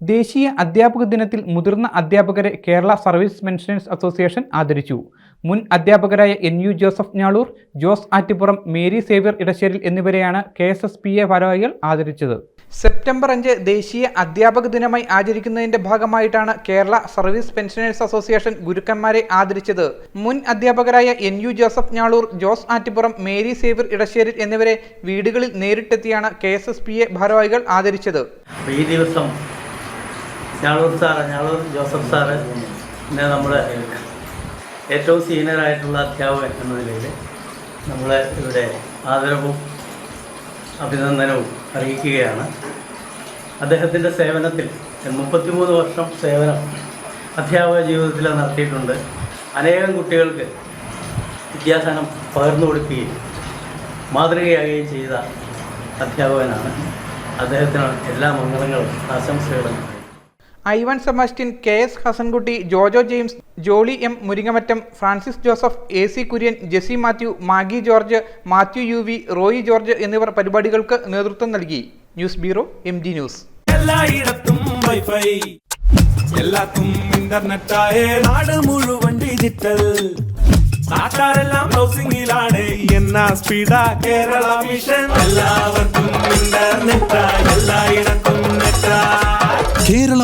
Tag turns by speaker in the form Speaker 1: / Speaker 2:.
Speaker 1: ദേശീയ അധ്യാപക ദിനത്തിൽ മുതിർന്ന അധ്യാപകരെ കേരള സർവീസ് മെൻഷനേഴ്സ് അസോസിയേഷൻ ആദരിച്ചു. മുൻ അധ്യാപകരായ N U Joseph Njalur Jose Attippuram Mary Xavier Edasseril എന്നിവരെയാണ് K S S P A ഭാരവാഹികൾ ആദരിച്ചത്. സെപ്റ്റംബർ അഞ്ച് ദേശീയ അധ്യാപക ദിനമായി ആചരിക്കുന്നതിന്റെ ഭാഗമായിട്ടാണ് കേരള സർവീസ് പെൻഷനേഴ്സ് അസോസിയേഷൻ ഗുരുക്കന്മാരെ ആദരിച്ചത്. മുൻ അധ്യാപകരായ N U Joseph Njaloor Jose Attippuram Mary Xavier Edasseril എന്നിവരെ വീടുകളിൽ നേരിട്ടെത്തിയാണ് K S S P A ഭാരവാഹികൾ ആദരിച്ചത്.
Speaker 2: ഈ ദിവസം Njaloor sir Njaloor Joseph sir പിന്നെ നമ്മുടെ ഏറ്റവും സീനിയറായിട്ടുള്ള അധ്യാപകൻ എന്ന നിലയിൽ നമ്മളെ ഇവിടെ ആദരവും അഭിനന്ദനവും അറിയിക്കുകയാണ്. അദ്ദേഹത്തിന്റെ സേവനത്തിൽ മുപ്പത്തിമൂന്ന് വർഷം സേവനം അധ്യാപക ജീവിതത്തിൽ നടത്തിയിട്ടുണ്ട്. അനേകം കുട്ടികൾക്ക് വിദ്യാസനം പകർന്നു കൊടുക്കുകയും മാതൃകയാകുകയും ചെയ്ത അധ്യാപകനാണ്. അദ്ദേഹത്തിന് എല്ലാ മംഗളങ്ങളും ആശംസകളും
Speaker 1: Ivan Sebastian K S Hassankutty Jojo James Jolly M Muringamattam Francis Joseph A C Kurian Jessy Mathew Maggie George Mathew U V Roy George എന്നിവർ പരിപാടികൾക്ക് നേതൃത്വം നൽകി. News bureau M D news.
Speaker 3: Wifi. നാട് മുഴുവൻ കേരള മിഷൻ. എല്ലാവർക്കും